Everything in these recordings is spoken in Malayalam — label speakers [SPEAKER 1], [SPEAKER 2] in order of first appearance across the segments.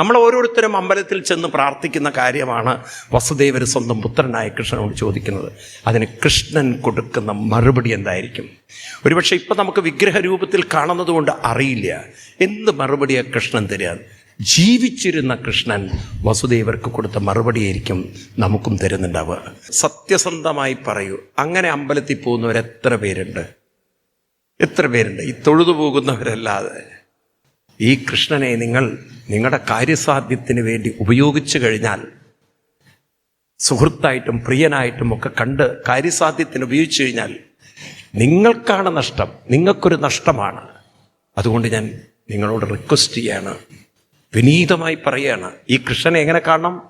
[SPEAKER 1] നമ്മൾ ഓരോരുത്തരും അമ്പലത്തിൽ ചെന്ന് പ്രാർത്ഥിക്കുന്ന കാര്യമാണ് വസുദേവർ സ്വന്തം പുത്രനായ കൃഷ്ണനോട് ചോദിക്കുന്നത്. അതിന് കൃഷ്ണൻ കൊടുക്കുന്ന മറുപടി എന്തായിരിക്കും? ഒരുപക്ഷെ ഇപ്പം നമുക്ക് വിഗ്രഹ രൂപത്തിൽ കാണുന്നത് കൊണ്ട് അറിയില്ല. എന്ത് മറുപടിയാണ് കൃഷ്ണൻ തരിക? ജീവിച്ചിരുന്ന കൃഷ്ണൻ വസുദേവർക്ക് കൊടുത്ത മറുപടിയായിരിക്കും നമുക്കും തരുന്നുണ്ടാവുക. സത്യസന്ധമായി പറയൂ. അങ്ങനെ അമ്പലത്തിൽ പോകുന്നവർ എത്ര പേരുണ്ട്? എത്ര പേരുണ്ട്? ഈ തൊഴുതു പോകുന്നവരല്ലാതെ. ഈ കൃഷ്ണനെ നിങ്ങൾ നിങ്ങളുടെ കാര്യസാധ്യത്തിന് വേണ്ടി ഉപയോഗിച്ചു കഴിഞ്ഞാൽ സുഹൃത്തായിട്ടും പ്രിയനായിട്ടും ഒക്കെ കണ്ട് കാര്യസാധ്യത്തിന് ഉപയോഗിച്ചു കഴിഞ്ഞാൽ നിങ്ങൾക്കാണ് നഷ്ടം നിങ്ങൾക്കൊരു നഷ്ടമാണ്. അതുകൊണ്ട് ഞാൻ നിങ്ങളോട് റിക്വസ്റ്റ് ചെയ്യാണ് വിനീതമായി പറയുകയാണ് ഈ കൃഷ്ണനെ എങ്ങനെ കാണണം?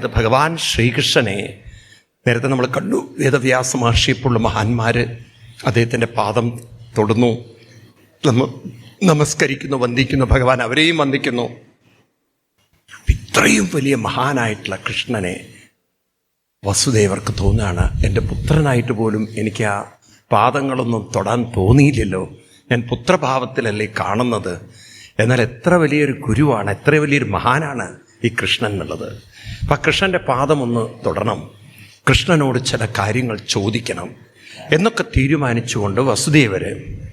[SPEAKER 1] അത് ഭഗവാൻ ശ്രീകൃഷ്ണനെ നേരത്തെ നമ്മൾ കണ്ടു വേദവ്യാസ മഹർഷിയപ്പോഴുള്ള മഹാന്മാർ അദ്ദേഹത്തിന്റെ പാദം തൊടുന്നു. നമ്മ നമസ്കരിക്കുന്നു വന്ദിക്കുന്നു ഭഗവാൻ അവരെയും വന്ദിക്കുന്നു. ഇത്രയും വലിയ മഹാനായിട്ടുള്ള കൃഷ്ണനെ വസുദേവർക്ക് തോന്നുകയാണ് എന്റെ പുത്രനായിട്ട് പോലും എനിക്ക് ആ പാദങ്ങളൊന്നും തൊടാൻ തോന്നിയില്ലല്ലോ. ഞാൻ പുത്രഭാവത്തിലല്ലേ കാണുന്നത്. എന്നാൽ എത്ര വലിയൊരു ഗുരുവാണ് എത്ര വലിയൊരു മഹാനാണ് ഈ കൃഷ്ണൻ എന്നുള്ളത്. അപ്പം കൃഷ്ണന്റെ പാദമൊന്ന് തൊടണം. കൃഷ്ണനോട് ചില കാര്യങ്ങൾ ചോദിക്കണം. എന്നൊക്കെ തീരുമാനിച്ചുകൊണ്ട് വസുദേവര്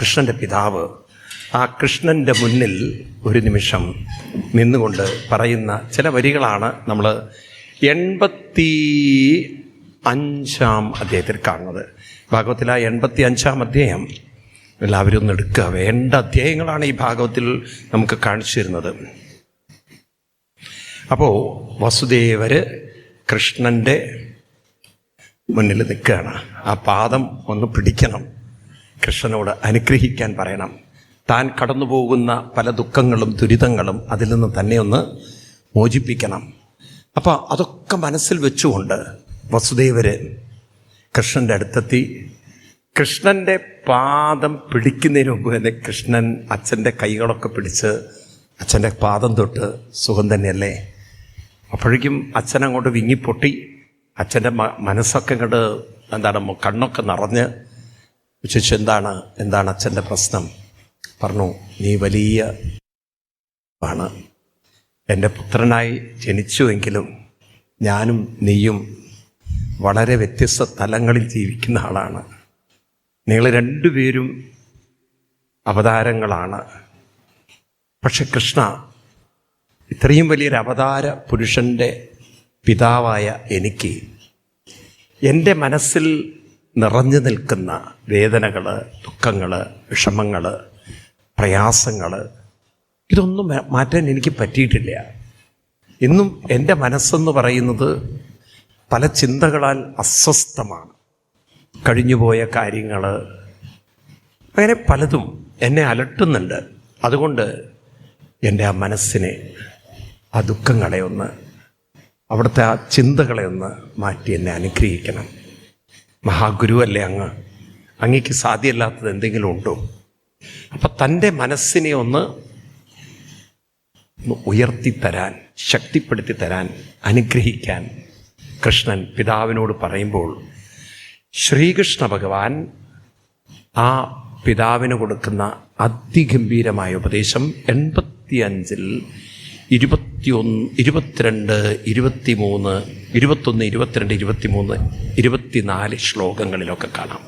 [SPEAKER 1] കൃഷ്ണന്റെ പിതാവ്. ആ കൃഷ്ണന്റെ മുന്നിൽ ഒരു നിമിഷം നിന്നുകൊണ്ട് പറയുന്ന ചില വരികളാണ് നമ്മൾ എൺപത്തി അഞ്ചാം അധ്യായത്തിൽ കാണുന്നത്. ഭാഗവത്തിൽ ആ എൺപത്തി അഞ്ചാം അധ്യായം. എല്ലാവരും ഒന്ന് എടുക്കുക. വേണ്ട അധ്യായങ്ങളാണ് ഈ ഭാഗവത്തിൽ നമുക്ക് കാണിച്ചു തരുന്നത്. അപ്പോൾ വസുദേവര് കൃഷ്ണന്റെ മുന്നിൽ നിൽക്കുകയാണ്. ആ പാദം ഒന്ന് പിടിക്കണം. കൃഷ്ണനോട് അനുഗ്രഹിക്കാൻ പറയണം. താൻ കടന്നു പല ദുഃഖങ്ങളും ദുരിതങ്ങളും അതിൽ നിന്ന് തന്നെ ഒന്ന് മോചിപ്പിക്കണം. അപ്പോൾ അതൊക്കെ മനസ്സിൽ വെച്ചുകൊണ്ട് വസുദേവര് കൃഷ്ണന്റെ അടുത്തെത്തി. കൃഷ്ണന്റെ പാദം പിടിക്കുന്നതിന് മുമ്പ് തന്നെ കൃഷ്ണൻ അച്ഛന്റെ കൈകളൊക്കെ പിടിച്ച് അച്ഛന്റെ പാദം തൊട്ട് സുഖം തന്നെയല്ലേ? അപ്പോഴേക്കും അച്ഛൻ അങ്ങോട്ട് വിങ്ങിപ്പൊട്ടി അച്ഛന്റെ മനസ്സൊക്കെ ഇങ്ങോട്ട് എന്താണ് കണ്ണൊക്കെ നിറഞ്ഞ് ചോദിച്ചു എന്താണ്? എന്താണ് അച്ഛന്റെ പ്രശ്നം? പറഞ്ഞു നീ വലിയ ആണ്. എന്റെ പുത്രനായി ജനിച്ചുവെങ്കിലും ഞാനും നീയും വളരെ വ്യത്യസ്ത തലങ്ങളിൽ ജീവിക്കുന്ന ആളാണ്. നിങ്ങൾ രണ്ടുപേരും അവതാരങ്ങളാണ്. പക്ഷെ കൃഷ്ണ ഇത്രയും വലിയൊരു അവതാര പുരുഷന്റെ പിതാവായ എനിക്ക് എന്റെ മനസ്സിൽ നിറഞ്ഞു നിൽക്കുന്ന വേദനകൾ ദുഃഖങ്ങൾ വിഷമങ്ങൾ പ്രയാസങ്ങൾ ഇതൊന്നും മാറ്റാൻ എനിക്ക് പറ്റിയിട്ടില്ല. ഇന്നും എന്റെ മനസ്സെന്ന് പറയുന്നത് പല ചിന്തകളാൽ അസ്വസ്ഥമാണ്. കഴിഞ്ഞുപോയ കാര്യങ്ങൾ അങ്ങനെ പലതും എന്നെ അലട്ടുന്നുണ്ട്. അതുകൊണ്ട് എന്റെ ആ മനസ്സിനെ ആ ദുഃഖങ്ങളെ ഒന്ന് അവിടുത്തെ ആ ചിന്തകളെ ഒന്ന് മാറ്റി എന്നെ അനുഗ്രഹിക്കണം. മഹാഗുരുവല്ലേ അങ്ങ്? അങ്ങേക്ക് സാധ്യമല്ലാത്തത് എന്തെങ്കിലും ഉണ്ടോ? അപ്പം തന്റെ മനസ്സിനെ ഒന്ന് ഉയർത്തി ഉയർത്തിത്തരാൻ ശക്തിപ്പെടുത്തി തരാൻ അനുഗ്രഹിക്കാൻ കൃഷ്ണൻ പിതാവിനോട് പറയുമ്പോൾ ശ്രീകൃഷ്ണ ഭഗവാൻ ആ പിതാവിന് കൊടുക്കുന്ന അതിഗംഭീരമായ ഉപദേശം എൺപത്തിയഞ്ചിൽ ഇരുപത്തിയൊന്ന് ഇരുപത്തിരണ്ട് ഇരുപത്തിമൂന്ന് ഇരുപത്തൊന്ന് ഇരുപത്തിരണ്ട് ഇരുപത്തിമൂന്ന് ഇരുപത്തിനാല് ശ്ലോകങ്ങളിലൊക്കെ കാണാം.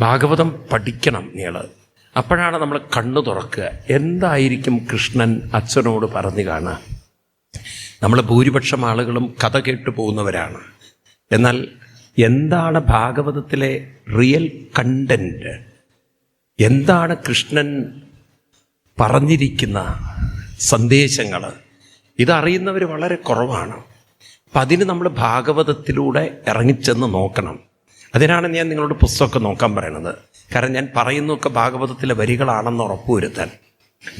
[SPEAKER 1] ഭാഗവതം പഠിക്കണം നിങ്ങൾ അപ്പോഴാണ് നമ്മൾ കണ്ണു തുറക്കുക. എന്തായിരിക്കും കൃഷ്ണൻ അച്ഛനോട് പറഞ്ഞു കാണുക? നമ്മൾ ഭൂരിപക്ഷം ആളുകളും കഥ കേട്ടു പോകുന്നവരാണ്. എന്നാൽ എന്താണ് ഭാഗവതത്തിലെ റിയൽ കണ്ടന്റ് എന്താണ് കൃഷ്ണൻ പറഞ്ഞിരിക്കുന്ന സന്ദേശങ്ങൾ ഇതറിയുന്നവർ വളരെ കുറവാണ്. അപ്പം അതിന് നമ്മൾ ഭാഗവതത്തിലൂടെ ഇറങ്ങിച്ചെന്ന് നോക്കണം. അതിനാണ് ഞാൻ നിങ്ങളോട് പുസ്തകമൊക്കെ നോക്കാൻ പറയണത്. കാരണം ഞാൻ പറയുന്നതൊക്കെ ഭാഗവതത്തിലെ വരികളാണെന്ന് ഉറപ്പുവരുത്താൻ.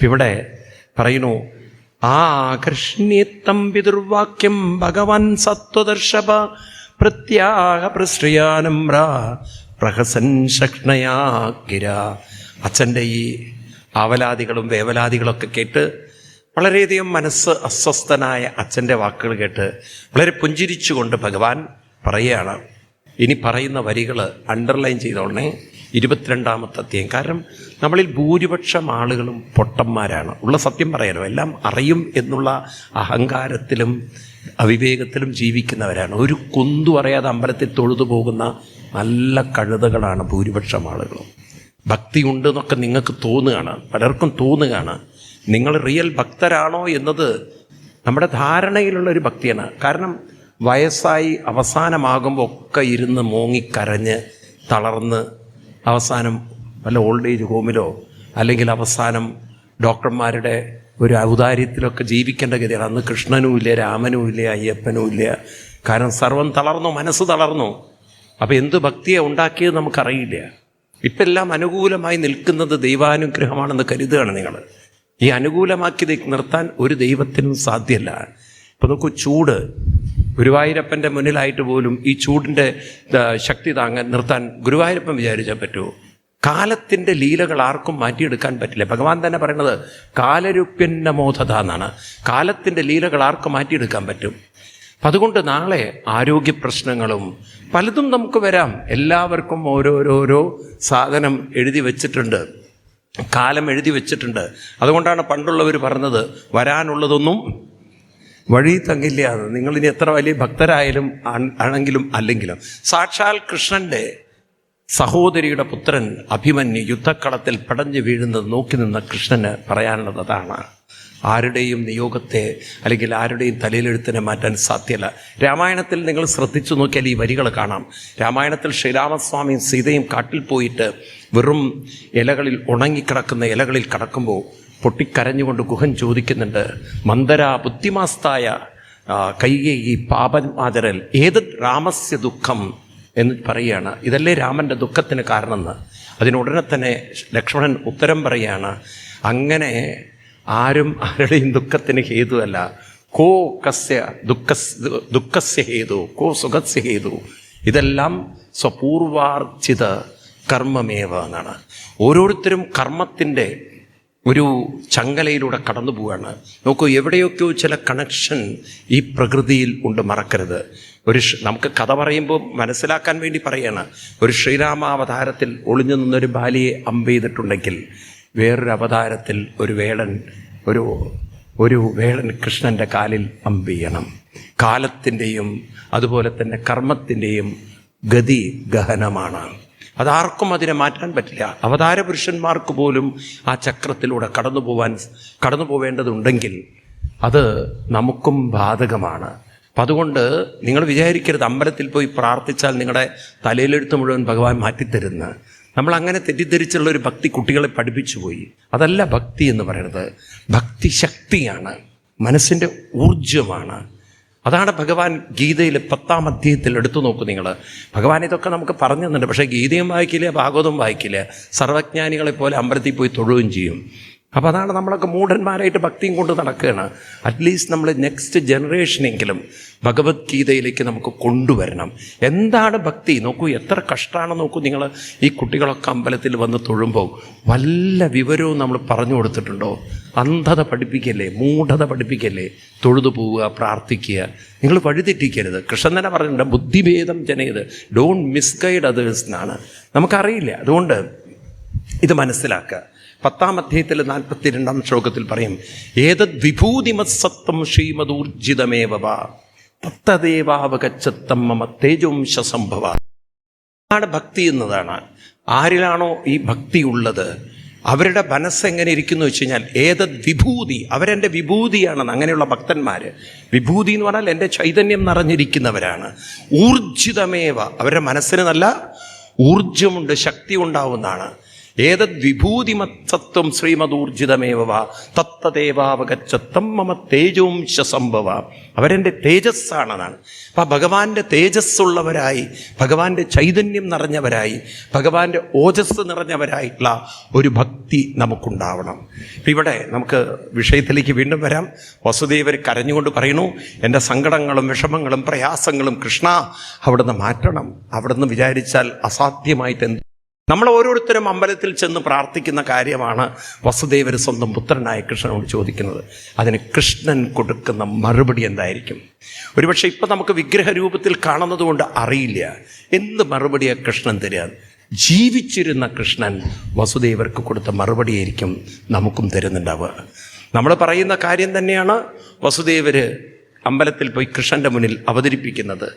[SPEAKER 1] ഇവിടെ പറയുന്നു ആ ആകർഷ്ണ്യത്തം പിതൃവാക്യം ഭഗവാൻ സത്വദർശപ പ്രത്യാഹ പ്രശ്രിയാനം പ്രഹസൻ ശക്ഷ്ണയാ കിര അച്ഛന്റെ ഈ ആവലാദികളും വേവലാദികളൊക്കെ കേട്ട് വളരെയധികം മനസ്സ് അസ്വസ്ഥനായ അച്ഛന്റെ വാക്കുകൾ കേട്ട് വളരെ പുഞ്ചിരിച്ചുകൊണ്ട് ഭഗവാൻ പറയുകയാണ്. ഇനി പറയുന്ന വരികൾ അണ്ടർലൈൻ ചെയ്തോളണേ ഇരുപത്തിരണ്ടാമത്തെ അധ്യയം. കാരണം നമ്മളിൽ ഭൂരിപക്ഷം ആളുകളും പൊട്ടന്മാരാണ്. ഉള്ള സത്യം പറയാനോ എല്ലാം അറിയും എന്നുള്ള അഹങ്കാരത്തിലും അവിവേകത്തിലും ജീവിക്കുന്നവരാണ്. ഒരു കുന്തു അറിയാതെ അമ്പലത്തിൽ തൊഴുതു പോകുന്ന നല്ല കഴുതകളാണ് ഭൂരിപക്ഷം ആളുകളും. ഭക്തി ഉണ്ട് എന്നൊക്കെ നിങ്ങൾക്ക് തോന്നുകയാണ് പലർക്കും തോന്നുകയാണ്. നിങ്ങൾ റിയൽ ഭക്തരാണോ എന്നത് നമ്മുടെ ധാരണയിലുള്ള ഒരു ഭക്തിയാണ്. കാരണം വയസ്സായി അവസാനമാകുമ്പോൾ ഒക്കെ ഇരുന്ന് മൂങ്ങിക്കരഞ്ഞ് തളർന്ന് അവസാനം വല്ല ഓൾഡ് ഏജ് ഹോമിലോ അല്ലെങ്കിൽ അവസാനം ഡോക്ടർമാരുടെ ഒരു ഔദാര്യത്തിലൊക്കെ ജീവിക്കേണ്ട ഗതിയാണ് അന്ന് കൃഷ്ണനും ഇല്ല രാമനും ഇല്ല അയ്യപ്പനും ഇല്ല. കാരണം സർവം തളർന്നു മനസ്സ് തളർന്നു. അപ്പോൾ എന്ത് ഭക്തിയെ ഉണ്ടാക്കിയത് നമുക്കറിയില്ല. ഇപ്പം എല്ലാം അനുകൂലമായി നിൽക്കുന്നത് ദൈവാനുഗ്രഹമാണെന്ന് കരുതുകയാണ് നിങ്ങൾ. ഈ അനുകൂലമാക്കി നിർത്താൻ ഒരു ദൈവത്തിനും സാധ്യമല്ല ഇപ്പം നോക്കൂ ചൂട്. ഗുരുവായൂരപ്പന്റെ മുന്നിലായിട്ട് പോലും ഈ ചൂടിന്റെ ശക്തി താങ്ങാൻ നിർത്താൻ ഗുരുവായൂരപ്പൻ വിചാരിച്ചാൽ പറ്റുമോ കാലത്തിന്റെ ലീലകൾ ആർക്കും മാറ്റിയെടുക്കാൻ പറ്റില്ല. ഭഗവാൻ തന്നെ പറയുന്നത് കാലരൂപ്യന്ന മോധത എന്നാണ്. കാലത്തിന്റെ ലീലകൾ ആർക്കും മാറ്റിയെടുക്കാൻ പറ്റും. അപ്പം അതുകൊണ്ട് നാളെ ആരോഗ്യ പ്രശ്നങ്ങളും പലതും നമുക്ക് വരാം. എല്ലാവർക്കും ഓരോരോരോ സാധനം എഴുതി വെച്ചിട്ടുണ്ട്. കാലം എഴുതി വെച്ചിട്ടുണ്ട്. അതുകൊണ്ടാണ് പണ്ടുള്ളവർ പറഞ്ഞത് വരാനുള്ളതൊന്നും വഴി തങ്ങില്ല. നിങ്ങളിനി എത്ര വലിയ ഭക്തരായാലും ആണെങ്കിലും അല്ലെങ്കിലും. സാക്ഷാൽ കൃഷ്ണന്റെ സഹോദരിയുടെ പുത്രൻ അഭിമന്യു യുദ്ധക്കളത്തിൽ പടഞ്ഞു വീഴുന്നത് നോക്കി നിന്ന കൃഷ്ണന് പറയാനുള്ളത് അതാണ്. ആരുടെയും നിയോഗത്തെ അല്ലെങ്കിൽ ആരുടെയും തലയിലെഴുത്തിനെ മാറ്റാൻ സാധ്യമല്ല. രാമായണത്തിൽ നിങ്ങൾ ശ്രദ്ധിച്ചു നോക്കിയാൽ ഈ വരികൾ കാണാം. രാമായണത്തിൽ ശ്രീരാമസ്വാമിയും സീതയും കാട്ടിൽ പോയിട്ട് വെറും ഇലകളിൽ ഉണങ്ങിക്കിടക്കുന്ന ഇലകളിൽ കടക്കുമ്പോൾ പൊട്ടിക്കരഞ്ഞുകൊണ്ട് ഗുഹൻ ചോദിക്കുന്നുണ്ട് മന്ദര ബുദ്ധിമാസ്തായ കൈകേയി പാപന്മാതരൽ ഏത് രാമസ്യ ദുഃഖം? എന്ന് പറയുകയാണ്. ഇതല്ലേ രാമന്റെ ദുഃഖത്തിന് കാരണമെന്ന്. അതിനുടനെ തന്നെ ലക്ഷ്മണൻ ഉത്തരം പറയുകയാണ് അങ്ങനെ ആരും ആരുടെയും ദുഃഖത്തിന് ഹേതുവല്ല. കോ കസ്യ ദുഃഖ ദുഃഖസ്യ ഹേതു കോ സുഖസ്യ ഹേതു. ഇതെല്ലാം സ്വപൂർവാർജിത കർമ്മമേവ എന്നാണ്. ഓരോരുത്തരും കർമ്മത്തിന്റെ ഒരു ചങ്ങലയിലൂടെ കടന്നു പോവുകയാണ് നോക്കൂ എവിടെയൊക്കെയോ ചില കണക്ഷൻ ഈ പ്രകൃതിയിൽ ഉണ്ട് മറക്കരുത്. ഒരു നമുക്ക് കഥ പറയുമ്പോൾ മനസ്സിലാക്കാൻ വേണ്ടി പറയാണ്. ഒരു ശ്രീരാമാവതാരത്തിൽ ഒളിഞ്ഞു നിന്നൊരു ബാലിയെ അമ്പ് ചെയ്തിട്ടുണ്ടെങ്കിൽ വേറൊരു അവതാരത്തിൽ ഒരു വേളൻ ഒരു ഒരു വേളൻ കൃഷ്ണന്റെ കാലിൽ അമ്പിയണം കാലത്തിന്റെയും അതുപോലെ തന്നെ കർമ്മത്തിന്റെയും ഗതി ഗഹനമാണ്. അതാർക്കും അതിനെ മാറ്റാൻ പറ്റില്ല. അവതാര പുരുഷന്മാർക്ക് പോലും ആ ചക്രത്തിലൂടെ കടന്നു പോവാൻ കടന്നു പോവേണ്ടതുണ്ടെങ്കിൽ അത് നമുക്കും ബാധകമാണ്. അപ്പം അതുകൊണ്ട് നിങ്ങൾ വിചാരിക്കരുത് അമ്പലത്തിൽ പോയി പ്രാർത്ഥിച്ചാൽ നിങ്ങളുടെ തലയിലെടുത്ത് മുഴുവൻ ഭഗവാൻ മാറ്റിത്തരുന്ന. നമ്മൾ അങ്ങനെ തെറ്റിദ്ധരിച്ചുള്ള ഒരു ഭക്തി കുട്ടികളെ പഠിപ്പിച്ചു പോയി അതല്ല ഭക്തി എന്ന് പറയുന്നത് ഭക്തി ശക്തിയാണ് മനസ്സിന്റെ ഊർജമാണ്. അതാണ് ഭഗവാൻ ഗീതയിൽ പത്താം അധ്യായത്തിൽ എടുത്തു നോക്കൂ നിങ്ങൾ ഭഗവാൻ ഇതൊക്കെ നമുക്ക് പറഞ്ഞു തന്നിട്ടുണ്ട് പക്ഷേ ഗീതയും വായിക്കില്ല ഭാഗവതവും വായിക്കില്ല. സർവജ്ഞാനികളെ പോലെ അമ്പലത്തിൽ പോയി തൊഴുകയും ചെയ്യും. അപ്പോൾ അതാണ് നമ്മളൊക്കെ മൂഢന്മാരായിട്ട് ഭക്തിയും കൊണ്ട് നടക്കുകയാണ്. അറ്റ്ലീസ്റ്റ് നമ്മൾ നെക്സ്റ്റ് ജനറേഷനെങ്കിലും ഭഗവത്ഗീതയിലേക്ക് നമുക്ക് കൊണ്ടുവരണം. എന്താണ് ഭക്തി? നോക്കൂ എത്ര കഷ്ടമാണ് നോക്കൂ. നിങ്ങൾ ഈ കുട്ടികളൊക്കെ അമ്പലത്തിൽ വന്ന് തൊഴുമ്പോൾ വല്ല വിവരവും നമ്മൾ പറഞ്ഞു കൊടുത്തിട്ടുണ്ടോ? അന്ധത പഠിപ്പിക്കല്ലേ? മൂഢത പഠിപ്പിക്കല്ലേ? തൊഴുതു പോവുക പ്രാർത്ഥിക്കുക. നിങ്ങൾ വഴിതെറ്റിക്കരുത് കൃഷ്ണൻ തന്നെ പറഞ്ഞിട്ടുണ്ട് ബുദ്ധിഭേദം ജനയത്. ഡോണ്ട് മിസ്ഗൈഡ് അതേഴ്സ് എന്നാണ്. നമുക്കറിയില്ല. അതുകൊണ്ട് ഇത് മനസ്സിലാക്കുക. പത്താം അധ്യായത്തിൽ നാൽപ്പത്തി രണ്ടാം ശ്ലോകത്തിൽ പറയും ഏതദ് വിഭൂതിമത്സത്വം ശ്രീമദൂർജിതമേവ തത്തദേവാവകച്ചത്തം മമ തേജോംശ സംഭവ ആണ് ഭക്തി എന്നതാണ്. ആരിലാണോ ഈ ഭക്തി ഉള്ളത്? അവരുടെ മനസ്സ് എങ്ങനെ ഇരിക്കുന്നു വെച്ച് കഴിഞ്ഞാൽ ഏതത് വിഭൂതി അവരെന്റെ വിഭൂതിയാണെന്ന് അങ്ങനെയുള്ള ഭക്തന്മാർ വിഭൂതി എന്ന് പറഞ്ഞാൽ എന്റെ ചൈതന്യം നിറഞ്ഞിരിക്കുന്നവരാണ്. ഊർജിതമേവ അവരുടെ മനസ്സിന് നല്ല ഊർജമുണ്ട് ശക്തി ഉണ്ടാവുന്നതാണ് ഏതത് വിഭൂതിമത്സത്വം ശ്രീമദൂർജിതമേവ തത്തദേവാവകച്ചത്തം മമ തേജോംശ സംഭവ. അവരെന്റെ തേജസ്സാണെന്നാണ് അപ്പം ഭഗവാന്റെ തേജസ്സുള്ളവരായി ഭഗവാന്റെ ചൈതന്യം നിറഞ്ഞവരായി ഭഗവാന്റെ ഓജസ് നിറഞ്ഞവരായിട്ടുള്ള ഒരു ഭക്തി നമുക്കുണ്ടാവണം. ഇവിടെ നമുക്ക് വിഷയത്തിലേക്ക് വീണ്ടും വരാം. വസുദേവർ കരഞ്ഞുകൊണ്ട് പറയുന്നു എന്റെ സങ്കടങ്ങളും വിഷമങ്ങളും പ്രയാസങ്ങളും കൃഷ്ണ അവിടുന്ന് മാറ്റണം. അവിടുന്ന് വിചാരിച്ചാൽ അസാധ്യമായിട്ട് നമ്മൾ ഓരോരുത്തരും അമ്പലത്തിൽ ചെന്ന് പ്രാർത്ഥിക്കുന്ന കാര്യമാണ് വസുദേവർ സ്വന്തം പുത്രനായ കൃഷ്ണനോട് ചോദിക്കുന്നത്. അതിന് കൃഷ്ണൻ കൊടുക്കുന്ന മറുപടി എന്തായിരിക്കും? ഒരുപക്ഷെ ഇപ്പം നമുക്ക് വിഗ്രഹ രൂപത്തിൽ കാണുന്നത് കൊണ്ട് അറിയില്ല. എന്ത് മറുപടിയാണ് കൃഷ്ണൻ തരിക? ജീവിച്ചിരുന്ന കൃഷ്ണൻ വസുദേവർക്ക് കൊടുത്ത മറുപടിയായിരിക്കും നമുക്കും തരുന്നുണ്ടാവുക. നമ്മൾ പറയുന്ന കാര്യം തന്നെയാണ് വസുദേവർ അമ്പലത്തിൽ പോയി കൃഷ്ണന്റെ മുന്നിൽ അവതരിപ്പിക്കുന്നത്.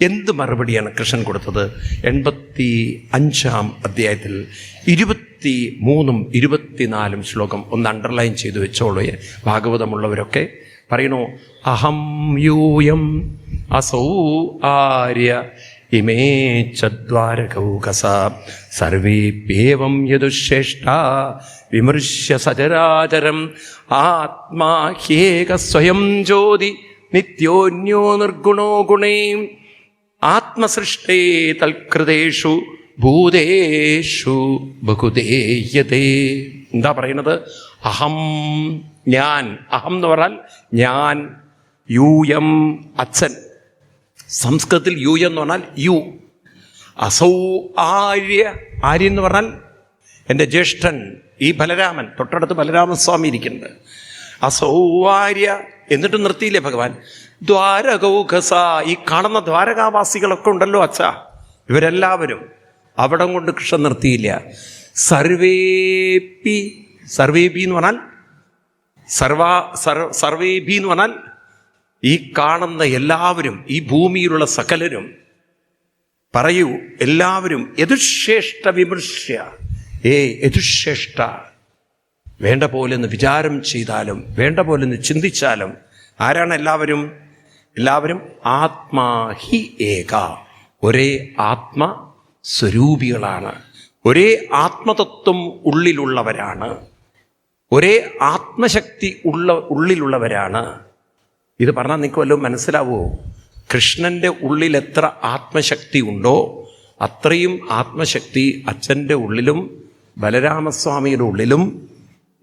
[SPEAKER 1] എന്ത് മറുപടിയാണ് കൃഷ്ണൻ കൊടുത്തത്? എൺപത്തി അഞ്ചാം അധ്യായത്തിൽ ഇരുപത്തി മൂന്നും ഇരുപത്തിനാലും ശ്ലോകം ഒന്ന് അണ്ടർലൈൻ ചെയ്തു വെച്ചോളൂ. ഭാഗവതമുള്ളവരൊക്കെ പറയണു അഹം യൂയം അസൗ ആര്യ ഇമേ ചദ്വാരകൗകസ സർവേപ്യേവം യദുശ്രേഷ്ഠ വിമൃശ്യ സചരാചരം ആത്മാ ഹ്യേക സ്വയം ജ്യോതി നിത്യോന്യോ നിർഗുണോ ഗുണേ ആത്മസൃഷ്ടേ തൽകൃതേഷു ഭൂതേഷു ബഹുദേയതേ. എന്താ പറയുന്നത്? അഹം ഞാൻ. അഹം എന്ന് പറഞ്ഞാൽ ഞാൻ യൂയം അച്ഛൻ. സംസ്കൃതത്തിൽ യു എന്ന് പറഞ്ഞാൽ യു. അസൗ ആര്യ ആര്യ എന്ന് പറഞ്ഞാൽ എന്റെ ജ്യേഷ്ഠൻ ഈ ബലരാമൻ. തൊട്ടടുത്ത് ബലരാമസ്വാമി ഇരിക്കുന്നുണ്ട്. അസൗ ആര്യ. എന്നിട്ട് നിർത്തിയില്ലേ ഭഗവാൻ? ദ്വാരകൗഘസ ഈ കാണുന്ന ദ്വാരകാവാസികളൊക്കെ ഉണ്ടല്ലോ അച്ഛ. ഇവരെല്ലാവരും അവിടം കൊണ്ട് കൃഷ നിർത്തിയില്ല. സർവേപി സർവേപി എന്ന് പറഞ്ഞാൽ സർവാ സർവ സർവേപി എന്ന് പറഞ്ഞാൽ ഈ കാണുന്ന എല്ലാവരും ഈ ഭൂമിയിലുള്ള സകലരും പറയൂ എല്ലാവരും യതുശ്രേഷ്ഠ വിമർശ്യ ഏ യതുശ്രേഷ്ഠ വേണ്ട പോലെ ഒന്ന് വിചാരം ചെയ്താലും വേണ്ട പോലെ ഒന്ന് ചിന്തിച്ചാലും ആരാണ് എല്ലാവരും? എല്ലാവരും ആത്മാഹി ഏക. ഒരേ ആത്മ സ്വരൂപികളാണ്. ഒരേ ആത്മതത്വം ഉള്ളിലുള്ളവരാണ്. ഒരേ ആത്മശക്തി ഉള്ള ഉള്ളിലുള്ളവരാണ്. ഇത് പറഞ്ഞാൽ നിങ്ങൾക്ക് വല്ലതും മനസ്സിലാവുമോ കൃഷ്ണന്റെ ഉള്ളിൽ എത്ര ആത്മശക്തി ഉണ്ടോ അത്രയും ആത്മശക്തി അച്ഛന്റെ ഉള്ളിലും ബലരാമസ്വാമിയുടെ ഉള്ളിലും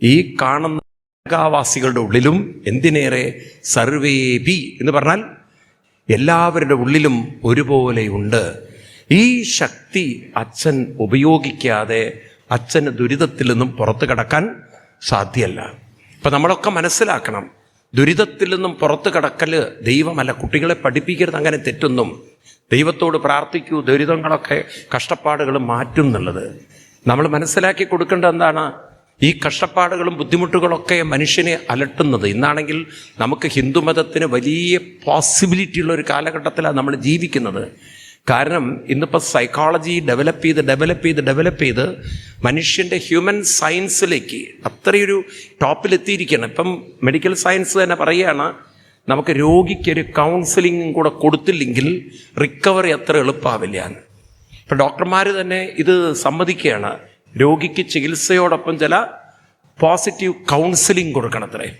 [SPEAKER 1] ഈ കാണുന്ന നരകാവാസികളുടെ ഉള്ളിലും എന്തിനേറെ സർവേപി എന്ന് പറഞ്ഞാൽ എല്ലാവരുടെ ഉള്ളിലും ഒരുപോലെയുണ്ട് ഈ ശക്തി അച്ഛൻ ഉപയോഗിക്കാതെ അച്ഛന് ദുരിതത്തിൽ നിന്നും പുറത്തു കടക്കാൻ സാധ്യമല്ല ഇപ്പം നമ്മളൊക്കെ മനസ്സിലാക്കണം ദുരിതത്തിൽ നിന്നും പുറത്തു കടക്കൽ ദൈവമല്ല കുട്ടികളെ പഠിപ്പിക്കരുത് അങ്ങനെ തെറ്റൊന്നും. ദൈവത്തോട് പ്രാർത്ഥിക്കൂ ദുരിതങ്ങളൊക്കെ കഷ്ടപ്പാടുകൾ മാറ്റും എന്നുള്ളത്. നമ്മൾ മനസ്സിലാക്കി കൊടുക്കേണ്ട എന്താണ്? ഈ കഷ്ടപ്പാടുകളും ബുദ്ധിമുട്ടുകളൊക്കെ മനുഷ്യനെ അലട്ടുന്നത്. ഇന്നാണെങ്കിൽ നമുക്ക് ഹിന്ദുമതത്തിന് വലിയ പോസിബിലിറ്റി ഉള്ള ഒരു കാലഘട്ടത്തിലാണ് നമ്മൾ ജീവിക്കുന്നത്. കാരണം ഇന്നിപ്പോൾ സൈക്കോളജി ഡെവലപ്പ് ചെയ്ത് ഡെവലപ്പ് ചെയ്ത് ഡെവലപ്പ് ചെയ്ത് മനുഷ്യന്റെ ഹ്യൂമൻ സയൻസിലേക്ക് അത്രയൊരു ടോപ്പിലെത്തിയിരിക്കുകയാണ് ഇപ്പം മെഡിക്കൽ സയൻസ് തന്നെ പറയുകയാണ് നമുക്ക് രോഗിക്കൊരു കൗൺസിലിംഗും കൂടെ കൊടുത്തില്ലെങ്കിൽ റിക്കവറി അത്ര എളുപ്പമാവില്ല ഇപ്പം ഡോക്ടർമാർ തന്നെ ഇത് സമ്മതിക്കുകയാണ്. രോഗിക്ക് ചികിത്സയോടൊപ്പം ചില പോസിറ്റീവ് കൗൺസിലിംഗ് കൊടുക്കണത്രേ.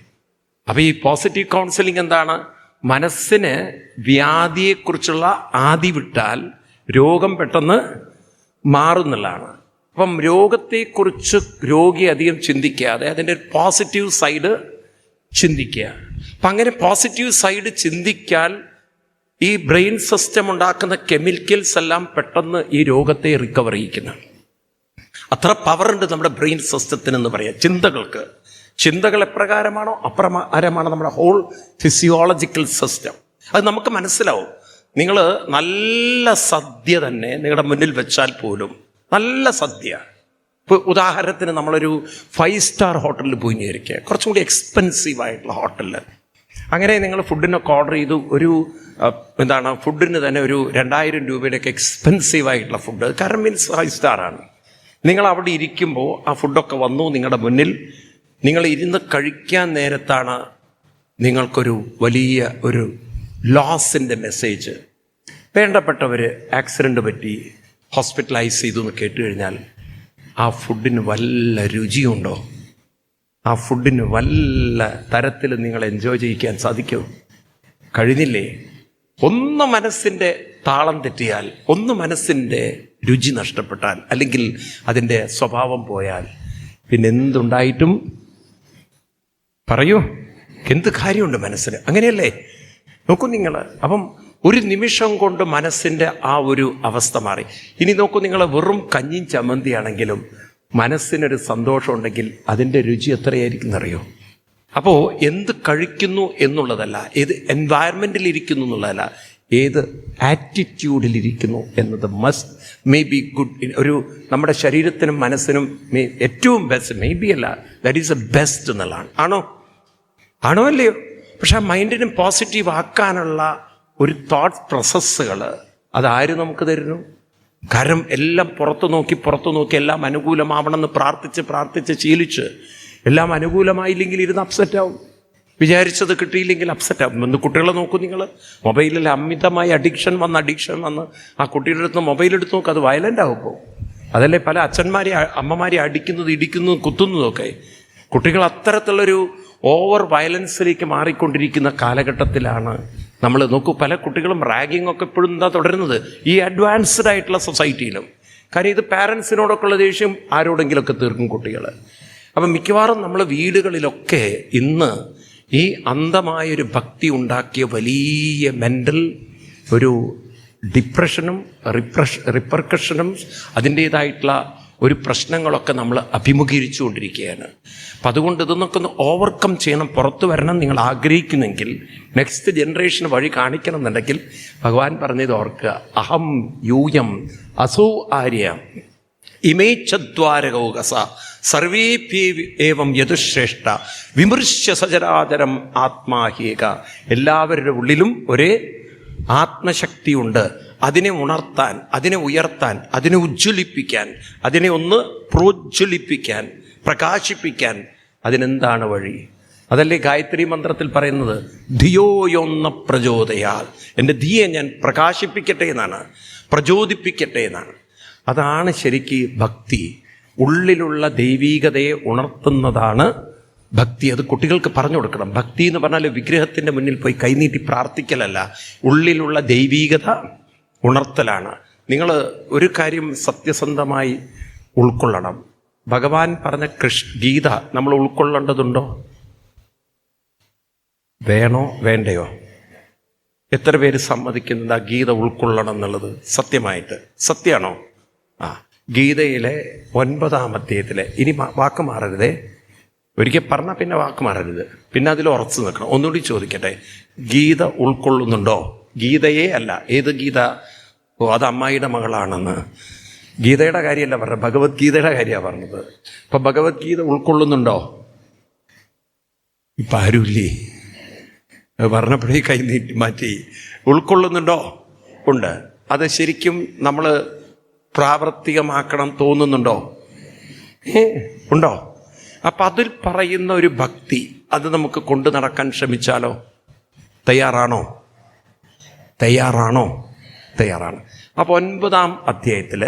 [SPEAKER 1] അപ്പോൾ ഈ പോസിറ്റീവ് കൗൺസിലിംഗ് എന്താണ്? മനസ്സിന് വ്യാധിയെക്കുറിച്ചുള്ള ആദി വിട്ടാൽ രോഗം പെട്ടെന്ന് മാറുന്നുള്ളതാണ്. അപ്പം രോഗത്തെക്കുറിച്ച് രോഗി അധികം ചിന്തിക്കാതെ അതിന്റെ ഒരു പോസിറ്റീവ് സൈഡ് ചിന്തിക്കുക. അപ്പം അങ്ങനെ പോസിറ്റീവ് സൈഡ് ചിന്തിക്കാൻ ഈ ബ്രെയിൻ സിസ്റ്റം ഉണ്ടാക്കുന്ന കെമിക്കൽസ് എല്ലാം പെട്ടെന്ന് ഈ രോഗത്തെ റിക്കവർ ചെയ്യിക്കുന്നു. അത്ര പവറുണ്ട് നമ്മുടെ ബ്രെയിൻ സിസ്റ്റത്തിന് എന്ന് പറയാം. ചിന്തകൾക്ക്. ചിന്തകൾ എപ്രകാരമാണോ അപ്രകാരമാണ് നമ്മുടെ ഹോൾ ഫിസിയോളജിക്കൽ സിസ്റ്റം അത് നമുക്ക് മനസ്സിലാവും. നിങ്ങൾ നല്ല സദ്യ തന്നെ നിങ്ങളുടെ മുന്നിൽ വെച്ചാൽ പോലും നല്ല സദ്യ. ഇപ്പോൾ ഉദാഹരണത്തിന് നമ്മളൊരു ഫൈവ് സ്റ്റാർ ഹോട്ടലിൽ പോയി വിചാരിക്കുക കുറച്ചും കൂടി എക്സ്പെൻസീവ് ആയിട്ടുള്ള ഹോട്ടലിൽ അങ്ങനെ നിങ്ങൾ ഫുഡിനൊക്കെ ഓർഡർ ചെയ്തു. ഒരു എന്താണ് ഫുഡിന് തന്നെ ഒരു രണ്ടായിരം രൂപയുടെയൊക്കെ എക്സ്പെൻസീവ് ആയിട്ടുള്ള ഫുഡ് കാരണം മീൻസ് ഫൈവ് സ്റ്റാർ ആണ്. നിങ്ങൾ അവിടെ ഇരിക്കുമ്പോൾ ആ ഫുഡൊക്കെ വന്നു നിങ്ങളുടെ മുന്നിൽ. നിങ്ങൾ ഇരുന്ന് കഴിക്കാൻ നേരത്താണ് നിങ്ങൾക്കൊരു വലിയ ഒരു ലോസിന്റെ മെസ്സേജ് വേണ്ടപ്പെട്ടവർ ആക്സിഡന്റ് പറ്റി ഹോസ്പിറ്റലൈസ് ചെയ്തു എന്ന് കേട്ട് കഴിഞ്ഞാൽ ആ ഫുഡിന് വല്ല രുചിയുണ്ടോ? ആ ഫുഡിന് വല്ല തരത്തിൽ നിങ്ങൾ എൻജോയ് ചെയ്യിക്കാൻ സാധിക്കും? കഴിഞ്ഞില്ലേ? ഒന്ന് മനസ്സിന്റെ താളം തെറ്റിയാൽ ഒന്ന് മനസ്സിന്റെ രുചി നഷ്ടപ്പെട്ടാൽ അല്ലെങ്കിൽ അതിന്റെ സ്വഭാവം പോയാൽ പിന്നെ എന്തുണ്ടായിട്ടും? പറയൂ. എന്ത് കാര്യമുണ്ട് മനസ്സിന്? അങ്ങനെയല്ലേ? നോക്കൂ നിങ്ങൾ അപ്പം ഒരു നിമിഷം കൊണ്ട് മനസ്സിന്റെ ആ ഒരു അവസ്ഥ മാറി. ഇനി നോക്കൂ നിങ്ങൾ വെറും കഞ്ഞിയും ചമ്മന്തിയാണെങ്കിലും മനസ്സിനൊരു സന്തോഷം ഉണ്ടെങ്കിൽ അതിന്റെ രുചി എത്രയായിരിക്കും എന്നറിയോ? അപ്പോൾ എന്ത് കഴിക്കുന്നു എന്നുള്ളതല്ല ഏത് എൻവയറമെന്റിൽ ഇരിക്കുന്നു എന്നുള്ളതല്ല ഏത് ആറ്റിറ്റ്യൂഡിലിരിക്കുന്നു എന്നത് മസ്റ്റ് മേ ബി ഗുഡ് ഒരു നമ്മുടെ ശരീരത്തിനും മനസ്സിനും ഏറ്റവും ബെസ്റ്റ് മേ ബി അല്ല ദാറ്റ് ഈസ് എ ബെസ്റ്റ് എന്നുള്ളതാണ്. ആണോ? ആണോ അല്ലയോ? പക്ഷെ ആ മൈൻഡിനും പോസിറ്റീവ് ആക്കാനുള്ള ഒരു തോട്ട് പ്രോസസ്സുകൾ അതാര് നമുക്ക് തരുന്നു? കാരണം എല്ലാം പുറത്തു നോക്കി പുറത്തു നോക്കി എല്ലാം അനുകൂലമാവണമെന്ന് പ്രാർത്ഥിച്ച് പ്രാർത്ഥിച്ച് ശീലിച്ച് എല്ലാം അനുകൂലമായില്ലെങ്കിൽ ഇരുന്ന് അപ്സെറ്റ് ആവും. വിചാരിച്ചത് കിട്ടിയില്ലെങ്കിൽ അപ്സെറ്റ് ഒന്ന് കുട്ടികളെ നോക്കൂ നിങ്ങൾ മൊബൈലിൽ അമിതമായ അഡിക്ഷൻ വന്ന് അഡിക്ഷൻ വന്ന് ആ കുട്ടിയുടെ അടുത്ത് മൊബൈൽ എടുത്ത് നോക്കുക അത് വയലന്റ് ആകുമ്പോൾ അതല്ലേ പല അച്ഛന്മാരെ അമ്മമാരെ അടിക്കുന്നത് ഇടിക്കുന്നതും കുത്തുന്നതൊക്കെ കുട്ടികൾ അത്തരത്തിലുള്ളൊരു ഓവർ വയലൻസിലേക്ക് മാറിക്കൊണ്ടിരിക്കുന്ന കാലഘട്ടത്തിലാണ് നമ്മൾ നോക്കൂ പല കുട്ടികളും റാഗിങ് ഒക്കെ ഇപ്പോഴും എന്താ തുടരുന്നത്? ഈ അഡ്വാൻസ്ഡ് ആയിട്ടുള്ള സൊസൈറ്റിയിലും കാര്യം ഇത് പാരൻസിനോടൊക്കെ ഉള്ള ദേഷ്യം ആരോടെങ്കിലുമൊക്കെ തീർക്കും കുട്ടികൾ അപ്പം മിക്കവാറും നമ്മൾ വീടുകളിലൊക്കെ ഇന്ന് ഈ അന്ധമായൊരു ഭക്തി ഉണ്ടാക്കിയ വലിയ മെന്റൽ ഒരു ഡിപ്രഷനും റിപ്രഷ് റിപ്പർക്കഷനും അതിന്റേതായിട്ടുള്ള ഒരു പ്രശ്നങ്ങളൊക്കെ നമ്മൾ അഭിമുഖീകരിച്ചു കൊണ്ടിരിക്കുകയാണ് അപ്പം അതുകൊണ്ട് ഇതൊന്നൊക്കെ ഒന്ന് ഓവർകം ചെയ്യണം പുറത്തു വരണം നിങ്ങൾ ആഗ്രഹിക്കുന്നെങ്കിൽ നെക്സ്റ്റ് ജനറേഷന് വഴി കാണിക്കണം എന്നുണ്ടെങ്കിൽ ഭഗവാൻ പറഞ്ഞത് ഓർക്കുക. അഹം യൂയം അസോ ആര്യ. ഇമേച്ഛദ്വാരകൗകസ. ചദ്വാരകൗകസ ഏവം യതുശ്രേഷ്ഠ. വിമൃശ്യ സചരാചരം ആത്മാഹേക. എല്ലാവരുടെ ഉള്ളിലും ഒരേ ആത്മശക്തിയുണ്ട്. അതിനെ ഉണർത്താൻ അതിനെ ഉയർത്താൻ അതിനെ ഉജ്ജ്വലിപ്പിക്കാൻ അതിനെ ഒന്ന് പ്രോജ്വലിപ്പിക്കാൻ പ്രകാശിപ്പിക്കാൻ അതിനെന്താണ് വഴി? അതല്ലേ ഗായത്രി മന്ത്രത്തിൽ പറയുന്നത്? ധിയോയൊന്ന പ്രചോദയാൽ. എന്റെ ധിയെ ഞാൻ പ്രകാശിപ്പിക്കട്ടെ എന്നാണ്. പ്രചോദിപ്പിക്കട്ടെ എന്നാണ്. അതാണ് ശരിക്ക് ഭക്തി. ഉള്ളിലുള്ള ദൈവീകതയെ ഉണർത്തുന്നതാണ് ഭക്തി. അത് കുട്ടികൾക്ക് പറഞ്ഞു കൊടുക്കണം. ഭക്തി എന്ന് പറഞ്ഞാൽ വിഗ്രഹത്തിന്റെ മുന്നിൽ പോയി കൈനീട്ടി പ്രാർത്ഥിക്കലല്ല. ഉള്ളിലുള്ള ദൈവീകത ഉണർത്തലാണ്. നിങ്ങൾ ഒരു കാര്യം സത്യസന്ധമായി ഉൾക്കൊള്ളണം. ഭഗവാൻ പറഞ്ഞ കൃഷ് ഗീത നമ്മൾ ഉൾക്കൊള്ളേണ്ടതുണ്ടോ? വേണോ വേണ്ടയോ? എത്ര പേര് സമ്മതിക്കുന്നത് ആ ഗീത ഉൾക്കൊള്ളണം എന്നുള്ളത്? സത്യമായിട്ട്. സത്യമാണോ ആ ഗീതയിലെ ഒൻപതാം അധ്യായത്തിലെ ഇനി വാക്ക് മാറരുതേ. ഒരിക്കൽ പറഞ്ഞാൽ പിന്നെ വാക്ക് മാറരുത്. പിന്നെ അതിൽ ഉറച്ചു നിൽക്കണം. ഒന്നുകൂടി ചോദിക്കട്ടെ. ഗീത ഉൾക്കൊള്ളുന്നുണ്ടോ? ഗീതയെ അല്ല. ഏത് ഗീത? ഓ അത് അമ്മായിയുടെ മകളാണെന്ന്. ഗീതയുടെ കാര്യമല്ല പറഞ്ഞത്. ഭഗവത്ഗീതയുടെ കാര്യമാണ് പറഞ്ഞത്. അപ്പം ഭഗവത്ഗീത ഉൾക്കൊള്ളുന്നുണ്ടോ? ഇപ്പം ആരുമില്ലേ? പറഞ്ഞപ്പോഴേ കൈ നീട്ടി മാറ്റി. ഉൾക്കൊള്ളുന്നുണ്ടോ? ഉണ്ട്. അത് ശരിക്കും നമ്മൾ പ്രാവർത്തികമാക്കണം തോന്നുന്നുണ്ടോ? ഉണ്ടോ? അപ്പം അതിൽ പറയുന്ന ഒരു ഭക്തി അത് നമുക്ക് കൊണ്ടു നടക്കാൻ ശ്രമിച്ചാലോ? തയ്യാറാണോ? തയ്യാറാണോ? തയ്യാറാണ്. അപ്പോൾ ഒൻപതാം അധ്യായത്തിൽ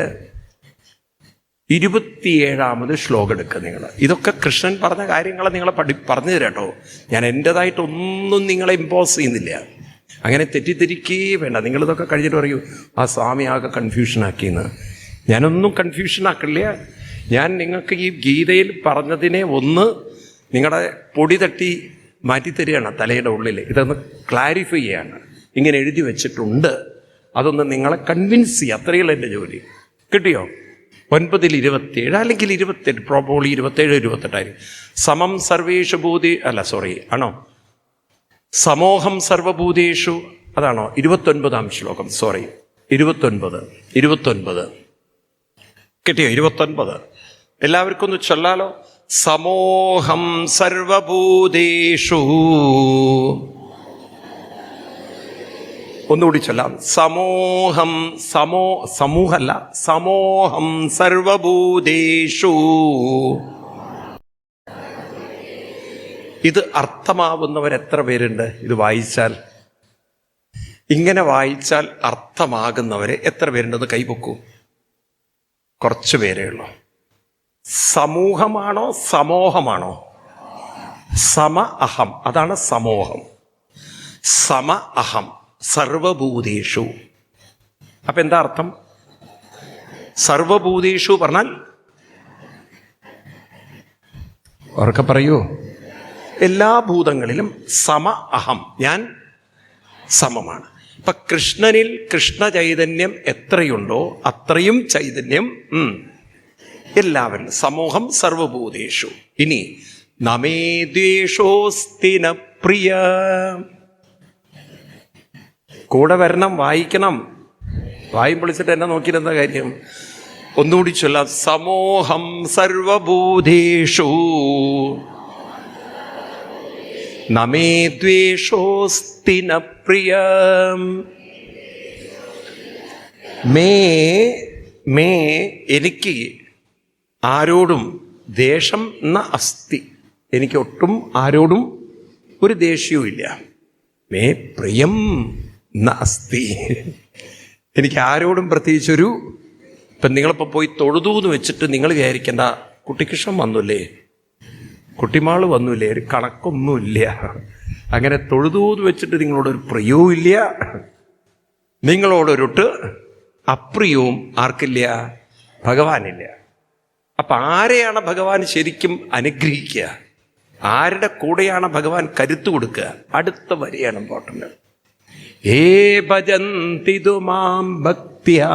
[SPEAKER 1] ഇരുപത്തിയേഴാമത് ശ്ലോകം എടുക്കുക നിങ്ങൾ ഇതൊക്കെ കൃഷ്ണൻ പറഞ്ഞ കാര്യങ്ങളെ നിങ്ങൾ പഠി പറഞ്ഞു തരാട്ടോ ഞാൻ എന്റെതായിട്ടൊന്നും നിങ്ങളെ ഇമ്പോസ് ചെയ്യുന്നില്ല. അങ്ങനെ തെറ്റിദ്ധരിക്കേ വേണ്ട. നിങ്ങളിതൊക്കെ കഴിഞ്ഞിട്ട് പറയൂ ആ സ്വാമി ആകെ കൺഫ്യൂഷനാക്കിയെന്ന് ഞാനൊന്നും കൺഫ്യൂഷൻ ആക്കില്ല? ഞാൻ നിങ്ങൾക്ക് ഈ ഗീതയിൽ പറഞ്ഞതിനെ ഒന്ന് നിങ്ങളുടെ പൊടി തട്ടി മാറ്റിത്തരികയാണ് തലയുടെ ഉള്ളിൽ ഇതൊന്ന് ക്ലാരിഫൈ ചെയ്യാണ്. ഇങ്ങനെ എഴുതി വെച്ചിട്ടുണ്ട്. അതൊന്ന് നിങ്ങളെ കൺവിൻസ് ചെയ്യുക അത്രയുള്ള എന്റെ ജോലി. കിട്ടിയോ? ഒൻപതിൽ ഇരുപത്തേഴ് അല്ലെങ്കിൽ ഇരുപത്തെട്ട് പ്രോബോളി ഇരുപത്തേഴ് ഇരുപത്തെട്ടായിരിക്കും. സമം സർവേഷു ഭൂതി അല്ല സോറി ആണോ? സമോഹം സർവഭൂതേഷു അതാണോ? ഇരുപത്തൊൻപതാം ശ്ലോകം സോറി ഇരുപത്തൊൻപത് ഇരുപത്തൊൻപത്. കിട്ടിയോ? ഇരുപത്തൊൻപത്. എല്ലാവർക്കും ഒന്ന് ചൊല്ലാലോ? സമോഹം സർവഭൂതേഷു. ഒന്നുകൂടി ചൊല്ലാം. സമോഹം സമോ സമൂഹല്ല സമോഹം സർവഭൂതേഷു. ഇത് അർത്ഥമാവുന്നവർ എത്ര പേരുണ്ട്? ഇത് വായിച്ചാൽ. ഇങ്ങനെ വായിച്ചാൽ അർത്ഥമാകുന്നവരെ എത്ര പേരുണ്ടെന്ന് കൈപൊക്കൂ കുറച്ച് പേരേ ഉള്ളൂ. സമൂഹമാണോ സമൂഹമാണോ? സമ അഹം അതാണ് സമൂഹം. സമ അഹം സർവഭൂതേഷു. അപ്പൊ എന്താ അർത്ഥം? സർവഭൂതേഷു പറഞ്ഞാൽ? ഉറക്കെ പറയൂ. എല്ലാ ഭൂതങ്ങളിലും സമ അഹം ഞാൻ സമമാണ്. ഇപ്പൊ കൃഷ്ണനിൽ കൃഷ്ണ ചൈതന്യം എത്രയുണ്ടോ അത്രയും ചൈതന്യം എല്ലാവരും സമൂഹം സർവഭൂതേഷു. ഇനി നമേ ദ്വേഷോസ്തിന പ്രിയ. കൂടെ വരണം വായിക്കണം. വായും പൊളിച്ചിട്ട് എന്നെ നോക്കിയിരുന്ന കാര്യം? ഒന്നുകൂടി ചൊല്ലാം സമൂഹം സർവഭൂതേഷു. മേ മേ എനിക്ക് ആരോടും ദേഷം ന അസ്ഥി എനിക്ക് ഒട്ടും ആരോടും ഒരു ദേഷ്യവും ഇല്ല. മേ പ്രിയം ന അസ്ഥി എനിക്ക് ആരോടും പ്രത്യേകിച്ചൊരു ഇപ്പം നിങ്ങളിപ്പോൾ പോയി തൊഴുതു എന്ന് വെച്ചിട്ട് നിങ്ങൾ വിചാരിക്കേണ്ട കുട്ടിക്കൃഷ്ണൻ വന്നില്ലേ? കുട്ടിമാൾ വന്നില്ല? ഒരു കണക്കൊന്നുമില്ല. അങ്ങനെ തൊഴുതൂത് വെച്ചിട്ട് നിങ്ങളോടൊരു പ്രിയവും ഇല്ല. നിങ്ങളോടൊരുട്ട് അപ്രിയവും ആർക്കില്ല? ഭഗവാനില്ല. അപ്പൊ ആരെയാണ് ഭഗവാൻ ശരിക്കും അനുഗ്രഹിക്കുക? ആരുടെ കൂടെയാണ് ഭഗവാൻ കരുത്തു കൊടുക്കുക? അടുത്ത വരിയാണ് ഇമ്പോർട്ടന്റ് ഏ ഭജന്തിതു മാം ഭക്തിയാ.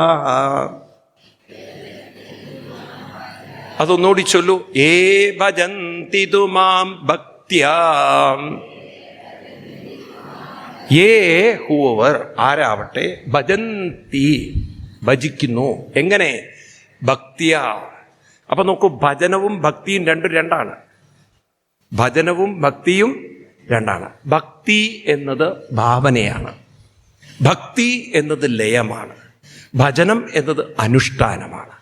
[SPEAKER 1] അതൊന്നുകൂടി ചൊല്ലു. ഏ മാം ഭക്തിയാ. ഏ ഹൂവർ ആരാവട്ടെ? ഭജന്തി ഭജിക്കുന്നു. എങ്ങനെ? ഭക്തിയ. അപ്പൊ നോക്കൂ ഭജനവും ഭക്തിയും രണ്ടും രണ്ടാണ്. ഭജനവും ഭക്തിയും രണ്ടാണ്. ഭക്തി എന്നത് ഭാവനയാണ്. ഭക്തി എന്നത് ലയമാണ്. ഭജനം എന്നത് അനുഷ്ഠാനമാണ്.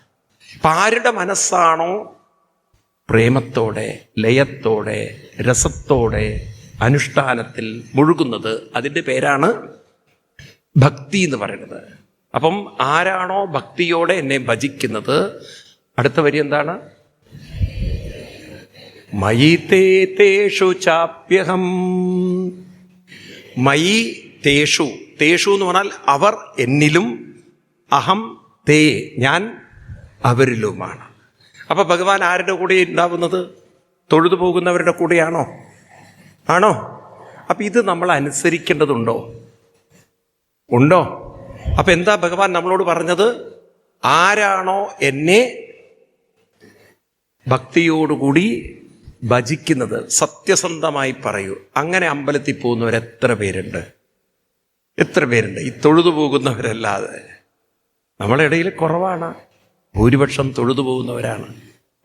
[SPEAKER 1] അപ്പൊ ആരുടെ മനസ്സാണോ പ്രേമത്തോടെ ലയത്തോടെ രസത്തോടെ അനുഷ്ഠാനത്തിൽ മുഴുകുന്നത് അതിന്റെ പേരാണ് ഭക്തി എന്ന് പറയുന്നത്. അപ്പം ആരാണോ ഭക്തിയോടെ എന്നെ ഭജിക്കുന്നത്? അടുത്ത വരി എന്താണ്? മയി തേഷു ചാപ്യഹം. മയി തേഷു. തേഷു എന്ന് പറഞ്ഞാൽ അവർ എന്നിലും അഹം തേ ഞാൻ അവരിലുമാണ്. അപ്പൊ ഭഗവാൻ ആരുടെ കൂടെ ഉണ്ടാവുന്നത്? തൊഴുതു പോകുന്നവരുടെ കൂടെയാണോ? ആണോ? അപ്പൊ ഇത് നമ്മൾ അനുസരിക്കേണ്ടതുണ്ടോ? ഉണ്ടോ? അപ്പൊ എന്താ ഭഗവാൻ നമ്മളോട് പറഞ്ഞത്? ആരാണോ എന്നെ ഭക്തിയോടുകൂടി ഭജിക്കുന്നത്. സത്യസന്ധമായി പറയൂ. അങ്ങനെ അമ്പലത്തിൽ പോകുന്നവർ എത്ര പേരുണ്ട്? എത്ര പേരുണ്ട്? ഈ തൊഴുതു പോകുന്നവരല്ലാതെ. നമ്മളിടയിൽ കുറവാണ്. ഭൂരിപക്ഷം തൊഴുതു പോകുന്നവരാണ്.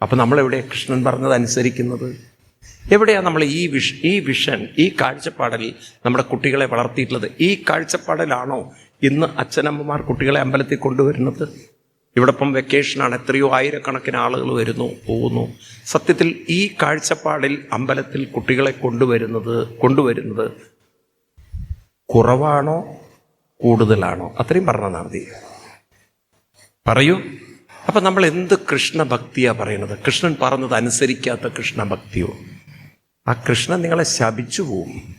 [SPEAKER 1] അപ്പൊ നമ്മളെവിടെ കൃഷ്ണൻ പറഞ്ഞത് അനുസരിക്കുന്നത്? എവിടെയാണ് നമ്മൾ ഈ വിഷ ഈ വിഷൻ ഈ കാഴ്ചപ്പാടിൽ നമ്മുടെ കുട്ടികളെ വളർത്തിയിട്ടുള്ളത്? ഈ കാഴ്ചപ്പാടിലാണോ ഇന്ന് അച്ഛനമ്മമാർ കുട്ടികളെ അമ്പലത്തിൽ കൊണ്ടുവരുന്നത്? ഇവിടെ ഇപ്പം വെക്കേഷനാണ് എത്രയോ ആയിരക്കണക്കിന് ആളുകൾ വരുന്നു പോകുന്നു. സത്യത്തിൽ ഈ കാഴ്ചപ്പാടിൽ അമ്പലത്തിൽ കുട്ടികളെ കൊണ്ടുവരുന്നത് കൊണ്ടുവരുന്നത് കുറവാണോ കൂടുതലാണോ? അത്രയും പറഞ്ഞാൽ മതി പറയൂ. അപ്പൊ നമ്മൾ എന്ത് കൃഷ്ണഭക്തിയാ പറയുന്നത്? കൃഷ്ണൻ പറഞ്ഞത് അനുസരിക്കാത്ത കൃഷ്ണഭക്തിയോ? ആ കൃഷ്ണൻ നിങ്ങളെ ശപിച്ചു പോവും.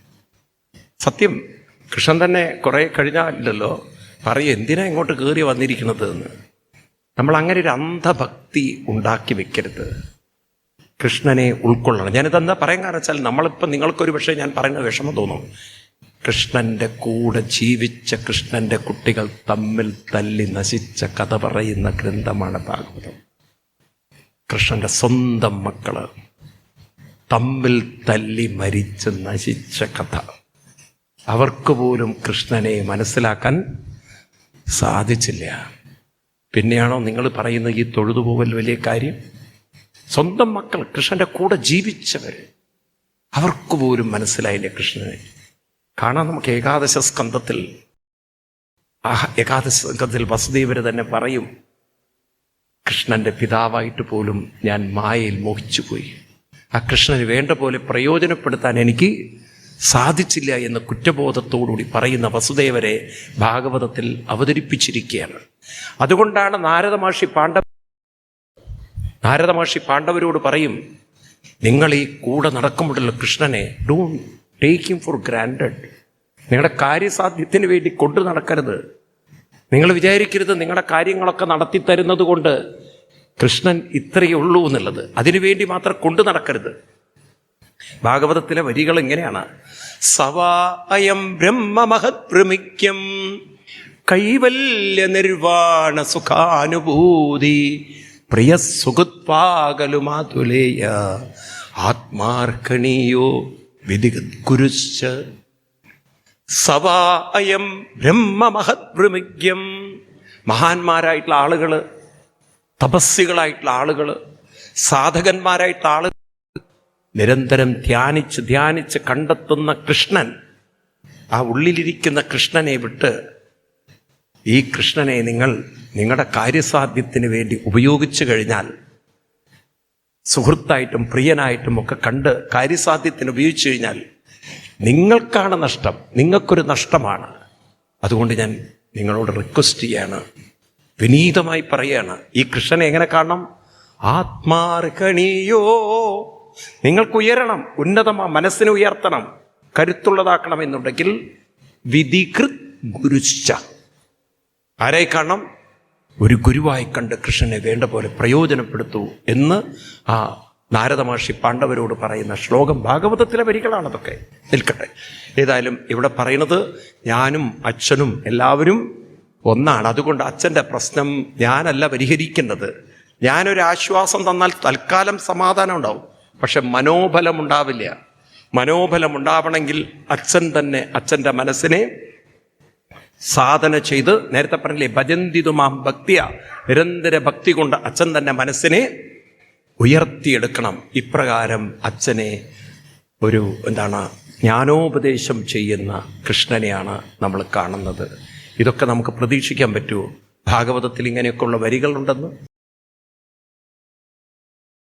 [SPEAKER 1] സത്യം കൃഷ്ണൻ തന്നെ കുറേ കഴിഞ്ഞാലല്ലോ പറയും എന്തിനാ ഇങ്ങോട്ട് കയറി വന്നിരിക്കുന്നത്? എന്ന്. നമ്മൾ അങ്ങനെ ഒരു അന്ധഭക്തി ഉണ്ടാക്കി വെക്കരുത്. കൃഷ്ണനെ ഉൾക്കൊള്ളണം. ഞാനിതെന്താ പറയാൻ കാരണം വെച്ചാൽ നമ്മളിപ്പോൾ നിങ്ങൾക്കൊരു പക്ഷേ ഞാൻ പറയുന്ന വിഷമം തോന്നും. കൃഷ്ണന്റെ കൂടെ ജീവിച്ച കൃഷ്ണന്റെ കുട്ടികൾ തമ്മിൽ തല്ലി നശിച്ച കഥ പറയുന്ന ഗ്രന്ഥമാണ് ഭാഗവതം. കൃഷ്ണന്റെ സ്വന്തം മക്കൾ തമ്മിൽ തല്ലി മരിച്ച് നശിച്ച കഥ. അവർക്ക് പോലും കൃഷ്ണനെ മനസ്സിലാക്കാൻ സാധിച്ചില്ല. പിന്നെയാണോ നിങ്ങൾ പറയുന്ന ഈ തൊഴുതുപോകൽ വലിയ കാര്യം? സ്വന്തം മക്കൾ കൃഷ്ണന്റെ കൂടെ ജീവിച്ചവർ അവർക്ക് പോലും മനസ്സിലായില്ല കൃഷ്ണനെ. കാണാൻ നമുക്ക് ഏകാദശ സ്കന്ധത്തിൽ. ആ ഏകാദശ സ്കന്ധത്തിൽ വസുദേവര് തന്നെ പറയും കൃഷ്ണന്റെ പിതാവായിട്ട് പോലും ഞാൻ മായയിൽ മോഹിച്ചു പോയി. ആ കൃഷ്ണന് വേണ്ട പോലെ പ്രയോജനപ്പെടുത്താൻ എനിക്ക് സാധിച്ചില്ല എന്ന കുറ്റബോധത്തോടുകൂടി പറയുന്ന വസുദേവരെ ഭാഗവതത്തിൽ അവതരിപ്പിച്ചിരിക്കുകയാണ്. അതുകൊണ്ടാണ് നാരദമാഷി പാണ്ഡവ നാരദ മഹർഷി പാണ്ഡവരോട് പറയും നിങ്ങൾ ഈ കൂടെ നടക്കുമ്പോഴുള്ള കൃഷ്ണനെ don't take him for granted. നിങ്ങളുടെ കാര്യസാധ്യത്തിന് വേണ്ടി കൊണ്ടു നടക്കരുത്. നിങ്ങൾ വിചാരിക്കരുത് നിങ്ങളുടെ കാര്യങ്ങളൊക്കെ നടത്തി തരുന്നത് കൊണ്ട് കൃഷ്ണൻ ഇത്രയേ ഉള്ളൂ എന്നുള്ളത്. അതിനുവേണ്ടി മാത്രം കൊണ്ടു നടക്കരുത്. ഭാഗവതത്തിലെ വരികൾ ഇങ്ങനെയാണ്. സവാ അയം ബ്രഹ്മമഹത് പ്രമിക്യം കൈവല്യ നിർവാണ സുഖാനുഭൂതി പ്രിയ സുഖത്വാകലുമാതുലേയ ആത്മാർക്കണീയോ വിധികുരുശ്ച സവാ അയം ബ്രഹ്മമഹദ്ഭൃമിക്യം മഹാന്മാരായിട്ടുള്ള ആളുകൾ തപസ്സികളായിട്ടുള്ള ആളുകൾ സാധകന്മാരായിട്ടുള്ള ആളുകൾ നിരന്തരം ധ്യാനിച്ച് ധ്യാനിച്ച് കണ്ടെത്തുന്ന കൃഷ്ണൻ ആ ഉള്ളിലിരിക്കുന്ന കൃഷ്ണനെ വിട്ട് ഈ കൃഷ്ണനെ നിങ്ങൾ നിങ്ങളുടെ കാര്യസാധ്യത്തിന് വേണ്ടി ഉപയോഗിച്ചു കഴിഞ്ഞാൽ സുഹൃത്തായിട്ടും പ്രിയനായിട്ടും ഒക്കെ കണ്ട് കാര്യസാധ്യത്തിന് ഉപയോഗിച്ചു കഴിഞ്ഞാൽ നിങ്ങൾക്കാണ് നഷ്ടം നിങ്ങൾക്കൊരു നഷ്ടമാണ്. അതുകൊണ്ട് ഞാൻ നിങ്ങളോട് റിക്വസ്റ്റ് ചെയ്യാണ് വിനീതമായി പറയാണ് ഈ കൃഷ്ണനെ എങ്ങനെ കാണണം? ആത്മാർഹണീയോ? നിങ്ങൾക്ക് ഉയരണം ഉന്നതമാ മനസ്സിനെ ഉയർത്തണം കരുത്തുള്ളതാക്കണം എന്നുണ്ടെങ്കിൽ വിധികൃത് ഗുരുശ്ച. ആരെ കാണണം? ഒരു ഗുരുവായി കണ്ട് കൃഷ്ണനെ വേണ്ട പോലെ പ്രയോജനപ്പെടുത്തൂ എന്ന് ആ നാരദ മഹർഷി പാണ്ഡവരോട് പറയുന്ന ശ്ലോകം ഭാഗവതത്തിലെ വരികളാണ് അതൊക്കെ നിൽക്കട്ടെ. ഏതായാലും ഇവിടെ പറയുന്നത് ഞാനും അച്ഛനും എല്ലാവരും ഒന്നാണ്. അതുകൊണ്ട് അച്ഛന്റെ പ്രശ്നം ഞാനല്ല പരിഹരിക്കേണ്ടത് ഞാനൊരു ആശ്വാസം തന്നാൽ തൽക്കാലം സമാധാനം ഉണ്ടാവും. പക്ഷെ മനോബലം ഉണ്ടാവില്ല. മനോബലം ഉണ്ടാവണമെങ്കിൽ അച്ഛൻ തന്നെ അച്ഛന്റെ മനസ്സിനെ സാധന ചെയ്ത് നേരത്തെ പറഞ്ഞില്ലേ ഭജന്തിതുമാം ഭക്തിയ. നിരന്തര ഭക്തി കൊണ്ട് അച്ഛൻ തന്നെ മനസ്സിനെ ഉയർത്തിയെടുക്കണം. ഇപ്രകാരം അച്ഛനെ ഒരു എന്താണ് ജ്ഞാനോപദേശം ചെയ്യുന്ന കൃഷ്ണനെയാണ് നമ്മൾ കാണുന്നത്. ഇതൊക്കെ നമുക്ക് പ്രതീക്ഷിക്കാൻ പറ്റുമോ? ഭാഗവതത്തിൽ ഇങ്ങനെയൊക്കെയുള്ള വരികളുണ്ടെന്ന്?